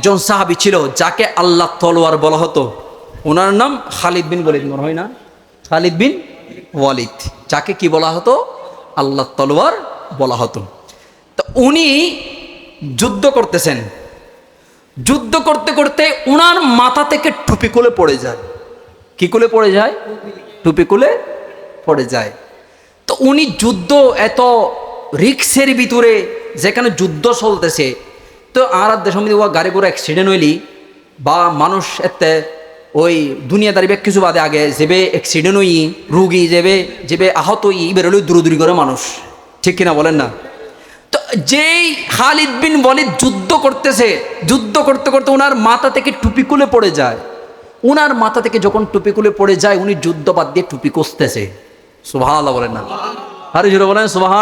একজন সাহাবি ছিল, যাকে আল্লাহ তলোয়ার বলা হতো। ওনার নাম খালিদ বিন ওয়ালিদ, মনে হয় না? খালিদ বিন ওয়ালিদ, যাকে কি বলা হতো? আল্লাহ তলোয়ার বলা হতো। তো উনি যুদ্ধ করতেছেন। যুদ্ধ করতে করতে উনার মাথা থেকে টুপি খুলে পড়ে যায়। কি খুলে পড়ে যায়? টুপি খুলে পড়ে যায়। তো উনি যুদ্ধ এত রিক্সের ভিতরে যেখানে যুদ্ধ চলতেছে তো আর দেশ মধ্যে ও গাড়ি ঘোড়া অ্যাক্সিডেন্ট হইলি বা মানুষ এতে ওই দুনিয়াদারি ব্যাগ কিছু বাদে আগে যেবে অ্যাক্সিডেন্ট হই, রুগী যেবে যেবে আহত হই বেরোলে দূরদূরি করে মানুষ। ঠিক কিনা বলেন না? তো যেই খালিদ বিন ওয়ালিদ যুদ্ধ করতেছে, যুদ্ধ করতে করতে ওনার মাথা থেকে টুপি কুলে পড়ে যায়। ওনার মাথা থেকে যখন টুপি কুলে পড়ে যায়, উনি যুদ্ধ বাদ দিয়ে টুপি কষতেছে সুবাহ বলেন না। আরে বলেন সুবাহ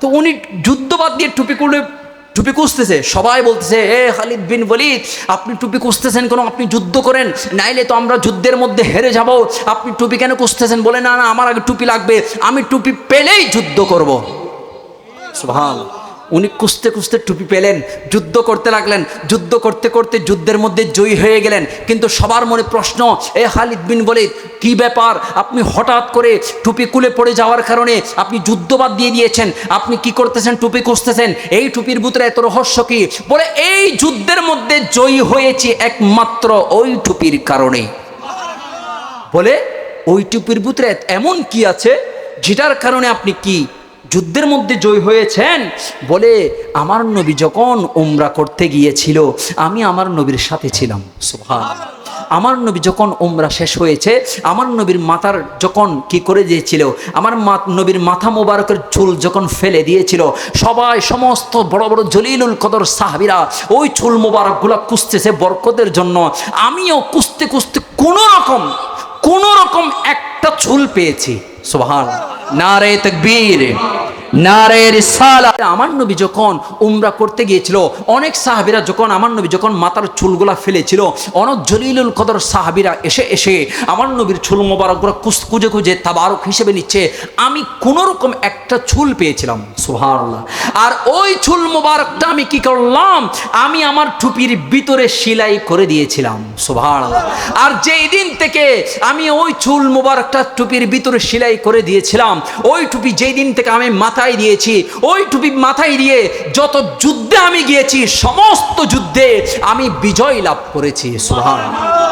তো উনি যুদ্ধ বাদ দিয়ে টুপি খুলে টুপি কুসতেছে সবাই বলতেছে, এ খালিদ বিন বলিদ আপনি টুপি কুসতেছেন কোনো? আপনি যুদ্ধ করেন, নাইলে তো আমরা যুদ্ধের মধ্যে হেরে যাব। আপনি টুপি কেন কুসতেছেন বলে, না না, আমার আগে টুপি লাগবে, আমি টুপি পেলেই যুদ্ধ করব। সুবহান উনি কুস্তে কুস্তে টুপি পেলেন, যুদ্ধ করতে লাগলেন, যুদ্ধ করতে করতে যুদ্ধের মধ্যে জয়ী হয়ে গেলেন। কিন্তু সবার মনে প্রশ্ন, এ খালিদ বিন বলে কি ব্যাপার? আপনি হঠাৎ করে টুপি কুলে পড়ে যাওয়ার কারণে আপনি যুদ্ধবাদ দিয়ে দিয়েছেন, আপনি কি করতেছেন, টুপি কুসতেছেন এই টুপির ভিতরে এত রহস্য কি? বলে, এই যুদ্ধের মধ্যে জয়ী হয়েছি একমাত্র ওই টুপির কারণে। বলে, ওই টুপির ভিতরে এমন কি আছে, যেটার কারণে আপনি কি যুদ্ধের মধ্যে জয় হয়েছেন বলে আমার নবী যখন উমরা করতে গিয়েছিল, আমি আমার নবীর সাথে ছিলাম। সুভান আমার নবী যখন উমরা শেষ হয়েছে, আমার নবীর মাথার যখন কি করে দিয়েছিল, আমার নবীর মাথা মোবারকের চুল যখন ফেলে দিয়েছিল, সবাই সমস্ত বড় বড় জলিলুল কদর সাহাবিরা ওই চুল মোবারকগুলো কুসতেছে বরকতের জন্য। আমিও কুস্তে কুস্তে কোনো রকম, কোন রকম একটা চুল পেয়েছি। সোহান নারে তকবীর। নারে রিসালা। আমার নবী যখন উমরা করতে গিয়েছিল, অনেক সাহাবীরা যখন, আমার নবী যখন মাথার চুলগুলা ফেলেছিল অনেক জলিলুল কদর সাহাবীরা এসে এসে আমার নবীর চুল মোবারকগুলো কুস খুঁজে তাবারক হিসেবে নিচ্ছে। আমি কোন রকম একটা চুল পেয়েছিলাম, সুবহানাল্লাহ। আর ওই চুল মোবারকটা আমি কি করলাম? আমি আমার টুপির ভিতরে সেলাই করে দিয়েছিলাম, সুবহানাল্লাহ। আর যেই দিন থেকে আমি ওই চুল মোবারকটা টুপির ভিতরে সেলাই করে দিয়েছিলাম, ওই টুপি যেই দিন থেকে আমি মাথায় দিয়েছি, ওই টুপি মাথায় দিয়ে যত যুদ্ধে আমি গিয়েছি, সমস্ত যুদ্ধে আমি বিজয় লাভ করেছি, সুবহানাল্লাহ।